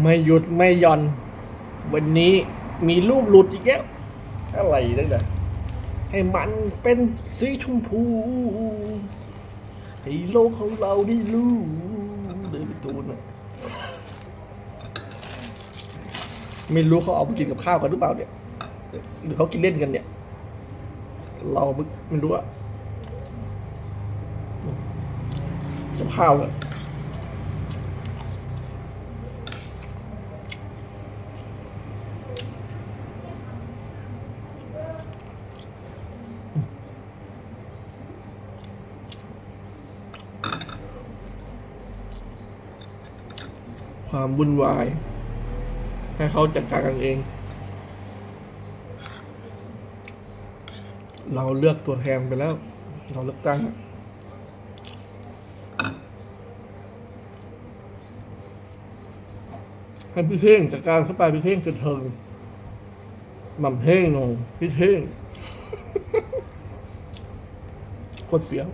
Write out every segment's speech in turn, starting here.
ไม่หยุดไม่หย่อน วันนี้มีรูปหลุดอีกแล้วอะไรนั่นน่ะให้มันเป็นสีชมพูให้โลกของเราได้รู้เดินไปตูนน่ะไม่รู้เขาเอาไปกินกับข้าวกันหรือเปล่าเนี่ย หรือเขากินเล่นกันเนี่ย เราไม่ไม่รู้อะกับข้าวอะ ความวุ่นวาย ให้เขาจัดการกันเอง เราเลือกตัวแทนไปแล้ว เราเลือกตั้งให้พี่เท่งจัดการเข้าไปพี่เท่งจะเทิงหม่ำเท่งหนงพี่เท่งโคตรเฟี้ยว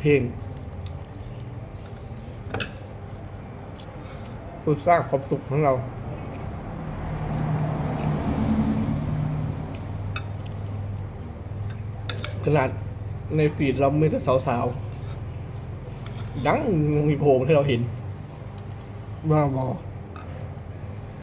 เพลงเพื่อสร้างความสุขของเรา ขนาดในฟีดเราไม่แต่สาวๆดังยังมีโผล่ให้เราเห็นบ้าบอ